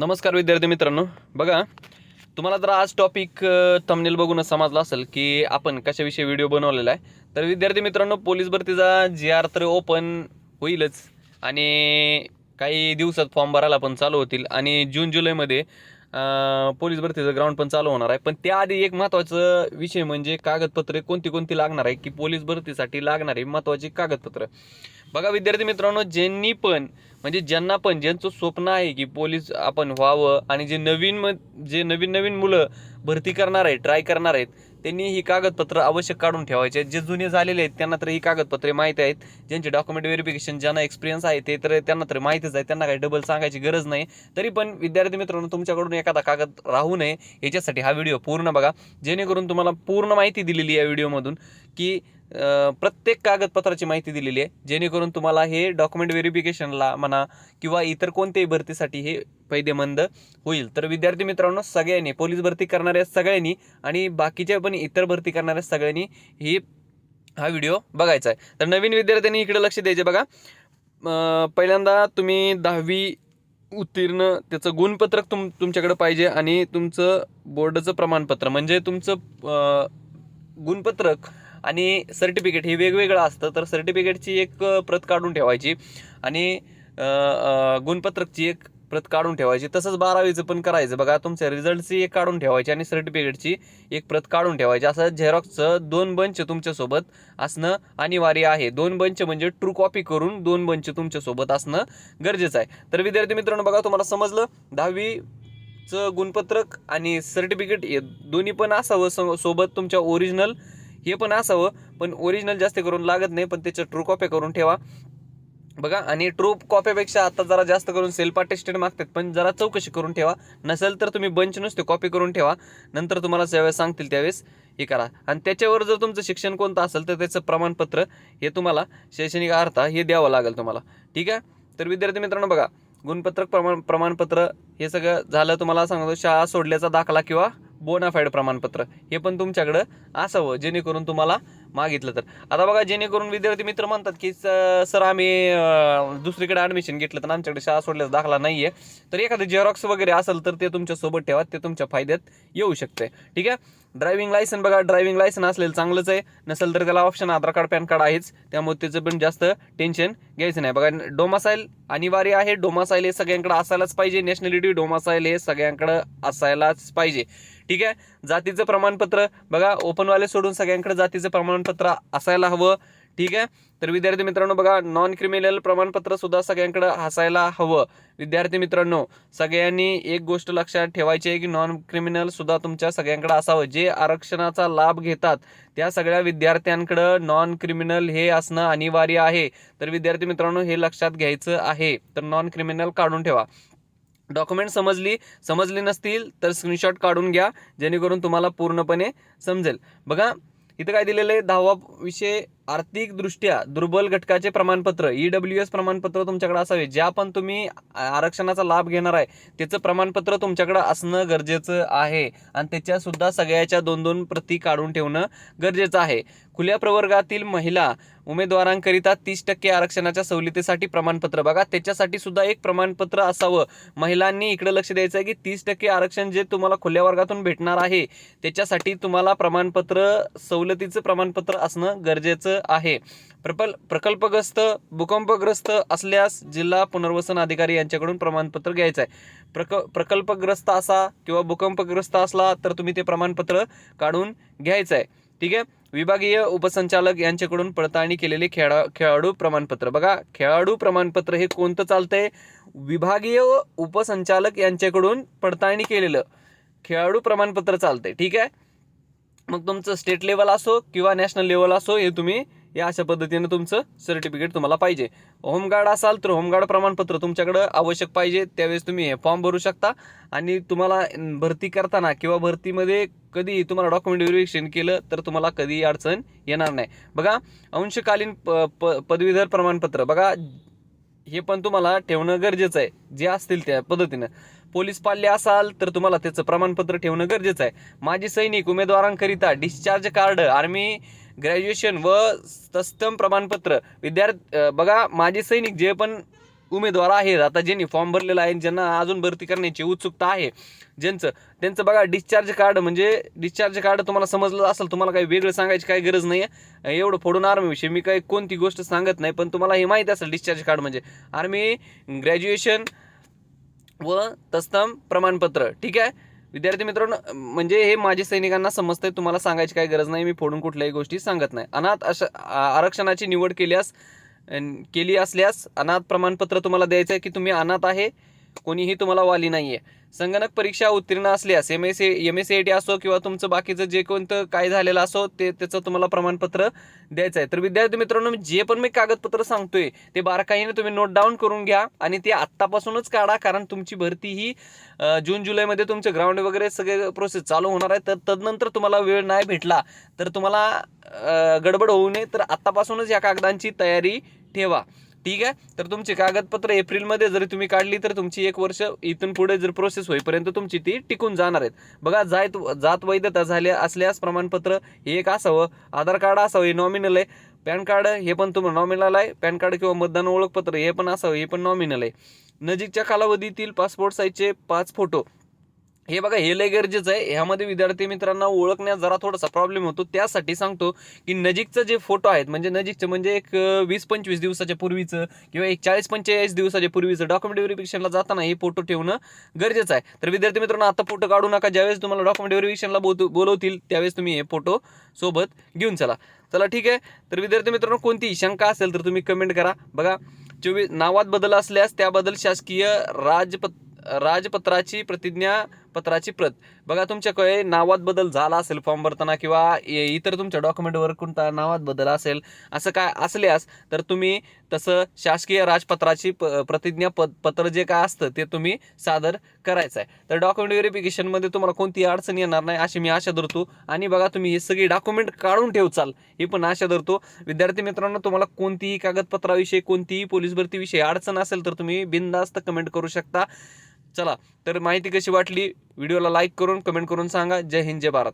नमस्कार विद्यार्थी मित्रांनो. बघा तुम्हाला जर आज टॉपिक थंबनेल बघूनच समजला असेल की आपण कशाविषयी व्हिडिओ बनवलेला आहे तर विद्यार्थी मित्रांनो पोलीस भरतीचा जी आर तर ओपन होईलच. आणि काही दिवसात फॉर्म भरायला पण चालू होतील. आणि जून जुलैमध्ये पोलीस भरतीचं ग्राउंड पण चालू होणार आहे. पण त्याआधी एक महत्त्वाचं विषय म्हणजे कागदपत्रे कोणती कोणती लागणार आहे की पोलीस भरतीसाठी लागणारी महत्त्वाची कागदपत्र. बघा विद्यार्थी मित्रांनो ज्यांनी पण म्हणजे ज्यांना पण ज्यांचं स्वप्न आहे की पोलीस आपण व्हावं आणि जे नवीन जे नवीन नवीन मुलं भरती करणार आहेत ट्राय करणार आहेत त्यांनी ही कागदपत्र आवश्यक काढून ठेवायचे. आहेत जे जुने झालेले आहेत त्यांना तर ही कागदपत्रे माहीत आहेत. ज्यांचे डॉक्युमेंट व्हेरिफिकेशन ज्यांना एक्सपिरियन्स आहे ते तर त्यांना तर माहितीच आहे. त्यांना काही डबल सांगायची गरज नाही. तरी पण विद्यार्थी मित्रांनो तुमच्याकडून एखादा कागद राहू नये. याच्यासाठी हा व्हिडिओ पूर्ण बघा. जेणेकरून तुम्हाला पूर्ण माहिती दिलेली आहे या व्हिडिओमधून की प्रत्येक कागदपत्राची माहिती दिलेली आहे. जेणेकरून तुम्हाला हे डॉक्युमेंट व्हेरिफिकेशनला म्हणा किंवा इतर कोणत्याही भरतीसाठी हे फायदेमंद होईल. तर विद्यार्थी मित्रांनो सगळ्यांनी पोलीस भरती करणाऱ्या सगळ्यांनी आणि बाकीच्या पण इतर भरती करणाऱ्या सगळ्यांनी ही हा व्हिडिओ बघायचा आहे. तर नवीन विद्यार्थ्यांनी इकडे लक्ष द्यायचे बघा. पहिल्यांदा तुम्ही दहावी उत्तीर्ण त्याचं गुणपत्रक तुम तुमच्याकडे पाहिजे आणि तुमचं बोर्डाचं प्रमाणपत्र. म्हणजे तुमचं गुणपत्रक आणि सर्टिफिकेट हे वेगवेगळं असतं तर सर्टिफिकेटची एक प्रत काढून ठेवायची आणि गुणपत्रकची एक प्रत काढून ठेवायची. तसंच बारावीचं पण करायचं. बघा तुमच्या रिझल्टची एक काढून ठेवायची आणि सर्टिफिकेटची एक प्रत काढून ठेवायची. असं झेरॉक्सचं दोन बंच तुमच्यासोबत असणं अनिवार्य आहे. दोन बंच म्हणजे ट्रू कॉपी करून दोन बंच तुमच्यासोबत असणं गरजेचं आहे. तर विद्यार्थी मित्रांनो बघा तुम्हाला समजलं? दहावीचं गुणपत्रक आणि सर्टिफिकेट दोन्ही पण असावं सो- सोबत तुमच्या ओरिजिनल हे पण असावं पण ओरिजिनल जास्त करून लागत नाही पण त्याच्या ट्रू कॉप्या करून ठेवा. बघा आणि ट्रू कॉप्यापेक्षा आता जरा जास्त करून सेल्फ अटेस्टेड मागतात पण जरा चौकशी करून ठेवा. नसेल तर तुम्ही बंच नुसते कॉपी करून ठेवा. नंतर तुम्हाला ज्यावेळेस सांगतील त्यावेळेस हे करा. आणि त्याच्यावर जर तुमचं शिक्षण कोणतं असेल तर त्याचं प्रमाणपत्र हे तुम्हाला शैक्षणिक अर्था हे द्यावं लागेल तुम्हाला. ठीक आहे? तर विद्यार्थी मित्रांनो बघा गुणपत्रक प्रमाण प्रमाणपत्र हे सगळं झालं तुम्हाला सांगतो शाळा सोडल्याचा दाखला किंवा बोनाफाईड प्रमाणपत्र. हे पण तुमच्याकडं असावं जेणेकरून तुम्हाला मागितलं तर. आता बघा जेणेकरून विद्यार्थी मित्र म्हणतात की सर आम्ही दुसरीकडे ॲडमिशन घेतलं तर आमच्याकडे शाळा सोडल्याचा दाखला नाही आहे तर एखादं झेरॉक्स वगैरे असेल तर ते तुमच्यासोबत ठेवा ते तुमच्या फायद्यात येऊ शकते ठीक आहे? ड्रायव्हिंग लायसन बघा ड्रायव्हिंग लायसन असलेलं चांगलंच आहे. नसेल तर त्याला option Aadhaar card PAN card आहेच. त्यामुळे त्याचं पण जास्त टेन्शन घ्यायचं नाही. बघा डोमासाईल अनिवार्य आहे. डोमासाईल हे सगळ्यांकडे असायलाच पाहिजे. नॅशनॅलिटी डोमासाईल हे सगळ्यांकडे असायलाच पाहिजे. ठीक आहे? जातीचं प्रमाणपत्र बघा ओपनवाले सोडून सगळ्यांकडे जातीचं प्रमाणपत्र असायला हवं. ठीक आहे? तर विद्यार्थी मित्रांनो बघा नॉन क्रिमिनल प्रमाणपत्र सुद्धा सगळ्यांकडे असायला हवं. विद्यार्थी मित्रांनो सगळ्यांनी एक गोष्ट लक्षात ठेवायची आहे की नॉन क्रिमिनल सुद्धा तुमच्या सगळ्यांकडे असावं. जे आरक्षणाचा लाभ घेतात त्या सगळ्या विद्यार्थ्यांकडं नॉन क्रिमिनल हे असणं अनिवार्य आहे. तर विद्यार्थी मित्रांनो हे लक्षात घ्यायचं आहे. तर नॉन क्रिमिनल काढून ठेवा. डॉक्युमेंट समजली? समजली नसतील तर स्क्रीनशॉट काढून घ्या. जेणेकरून तुम्हाला पूर्णपणे समजेल. बघा इथं काय दिलेलं आहे? दहावा विषय आर्थिकदृष्ट्या दुर्बल घटकाचे प्रमाणपत्र ई डब्ल्यू एस प्रमाणपत्र तुमच्याकडे असावे ज्या पण तुम्ही आरक्षणाचा लाभ घेणार आहे त्याचं प्रमाणपत्र तुमच्याकडे असणं गरजेचं आहे. आणि त्याच्यासुद्धा सगळ्याच्या दोन दोन प्रती काढून ठेवणं गरजेचं आहे. खुल्या प्रवर्गातील महिला उमेदवारांकरिता तीस टक्के आरक्षणाच्या सवलतीसाठी प्रमाणपत्र बघा. त्याच्यासाठी सुद्धा एक प्रमाणपत्र असावं. महिलांनी इकडे लक्ष द्यायचं आहे की तीस टक्के आरक्षण जे तुम्हाला खुल्या वर्गातून भेटणार आहे त्याच्यासाठी तुम्हाला प्रमाणपत्र सवलतीचं प्रमाणपत्र असणं गरजेचं आहे. प्रपल प्रकल्पग्रस्त भूकंपग्रस्त असल्यास जिल्हा पुनर्वसन अधिकारी यांच्याकडून प्रमाणपत्र घ्यायचं आहे प्रक प्रकल्पग्रस्त असा किंवा भूकंपग्रस्त असला तर तुम्ही ते प्रमाणपत्र काढून घ्यायचं आहे ठीक आहे? विभागीय उपसंचालक यांच्याकडून पडताळणी केलेले खेळा खेळाडू प्रमाणपत्र. बघा खेळाडू प्रमाणपत्र हे कोणतं चालतंय? विभागीय उपसंचालक यांच्याकडून पडताळणी केलेलं. खेळाडू प्रमाणपत्र चालतंय. ठीक आहे? मग तुमचं स्टेट लेवल असो किंवा नॅशनल लेवल असो हे तुम्ही या अशा पद्धतीनं तुमचं सर्टिफिकेट तुम्हाला पाहिजे. होमगार्ड असाल तर होमगार्ड प्रमाणपत्र तुमच्याकडं आवश्यक पाहिजे. त्यावेळेस तुम्ही हे फॉर्म भरू शकता. आणि तुम्हाला भरती करताना किंवा भरतीमध्ये कधी तुम्हाला डॉक्युमेंट व्हेरिफिकेशन केलं तर तुम्हाला कधी अडचण येणार नाही. बघा अंशकालीन प प पदवीधर प्रमाणपत्र. बघा हे पण तुम्हाला ठेवणं गरजेचं आहे. जे असतील त्या पद्धतीनं. पोलीस पाल्य असाल तर तुम्हाला त्याचं प्रमाणपत्र ठेवणं गरजेचं आहे. माजी सैनिक उमेदवारांकरिता डिस्चार्ज कार्ड आर्मी ग्रॅज्युएशन व तत्सम प्रमाणपत्र. विद्यार्थी बघा माजी सैनिक जे पण उमेदवार आहेत आता ज्यांनी फॉर्म भरलेला आहे ज्यांना अजून भरती करण्याची उत्सुकता आहे ज्यांचं त्यांचं बघा डिस्चार्ज कार्ड म्हणजे डिस्चार्ज कार्ड तुम्हाला समजलं असेल तुम्हाला काही वेगळं सांगायची काही गरज नाही आहे एवढं फोडून आर्मीविषयी मी काही कोणती गोष्ट सांगत नाही पण तुम्हाला हे माहीत असेल डिस्चार्ज कार्ड म्हणजे. आर्मी ग्रॅज्युएशन व तत्सम प्रमाणपत्र. ठीक आहे? विद्यार्थी मित्रांनो म्हणजे हे माझे सैनिकांना समजतंय तुम्हाला सांगायची काही गरज नाही मी फोडून कुठल्याही गोष्टी सांगत नाही. अनाथ अश आरक्षणाची निवड केल्यास केली असल्यास अनाथ प्रमाणपत्र तुम्हाला द्यायचं आहे की तुम्ही अनाथ आहे? कोणीही तुम्हाला वाली नाही आहे संगणक परीक्षा उत्तीर्ण असल्यास M S M S C I T असो किंवा तुमचं बाकीचं जे कोणतं काय झालेलं असो ते त्याचं तुम्हाला प्रमाणपत्र द्यायचं आहे तर विद्यार्थी मित्रांनो मी जे पण मी कागदपत्र सांगतोय ते बारकाईने तुम्ही नोट डाऊन करून घ्या आणि ते आत्तापासूनच काढा कारण तुमची भरती ही जून जुलैमध्ये तुमचं ग्राउंड वगैरे सगळे प्रोसेस चालू होणार आहे. तर तदनंतर तुम्हाला वेळ नाही भेटला तर तुम्हाला गडबड होऊ नये. तर आत्तापासूनच या कागदांची तयारी ठेवा. ठीक आहे? तर तुमची कागदपत्र एप्रिलमध्ये जरी तुम्ही काढली तर तुमची एक वर्ष इथून पुढे जर प्रोसेस होईपर्यंत तुमची ती टिकून जाणार आहेत. बघा जात जात वैधता झाल्या असल्यास प्रमाणपत्र हे एक असावं. आधार कार्ड असावं हे नॉमिनल आहे. पॅन कार्ड हे पण तुम्हाला नॉमिनल आहे. पॅन कार्ड किंवा मतदान ओळखपत्र हे पण असावं हे पण नॉमिनल आहे. नजीकच्या कालावधीतील पासपोर्ट साईजचे पाच फोटो हे बघा हे लय गरजेचं आहे. ह्यामध्ये विद्यार्थी मित्रांना ओळखण्यात जरा थोडासा प्रॉब्लेम होतो. त्यासाठी सांगतो की नजीकचं जे फोटो आहेत म्हणजे नजीकचं म्हणजे एक वीस पंचवीस दिवसाच्या पूर्वीचं किंवा एक चाळीस पंचेचाळीस दिवसाच्या पूर्वीचं डॉक्युमेंट व्हेरिफिकेशनला जाताना हे फोटो ठेवणं गरजेचं आहे. तर विद्यार्थी मित्रांनो आता फोटो काढू नका. ज्यावेळेस तुम्हाला डॉक्युमेंट व्हेरिफिकेशनला बोलतो बोलवतील त्यावेळेस तुम्ही हे फोटो सोबत घेऊन चला. चला ठीक आहे. तर विद्यार्थी मित्रांनो कोणतीही शंका असेल तर तुम्ही कमेंट करा. बघा चोवीस नावात बदल असल्यास त्याबद्दल शासकीय राजपत राजपत्राची प्रतिज्ञा पत्राची प्रत. बघा तुमच्याकडे नावात बदल झाला असेल फॉर्म भरताना किंवा इतर तुमच्या डॉक्युमेंटवर कोणता नावात बदल असेल असं काय असल्यास तर तुम्ही तसं शासकीय राजपत्राची प प्रतिज्ञा प पत्र जे काय असतं ते तुम्ही सादर करायचं आहे तर डॉक्युमेंट व्हेरिफिकेशनमध्ये तुम्हाला कोणती अडचण येणार नाही अशी मी आशा धरतो. आणि बघा तुम्ही हे सगळी डॉक्युमेंट काढून ठेवचाल ही पण आशा धरतो. विद्यार्थी मित्रांनो तुम्हाला कोणतीही कागदपत्राविषयी कोणतीही पोलीस भरतीविषयी अडचण असेल तर तुम्ही बिनधास्त कमेंट करू शकता. चला तर माहिती कशी वाटली? व्हिडिओला लाईक करून कमेंट करून सांगा. जय हिंद जय भारत.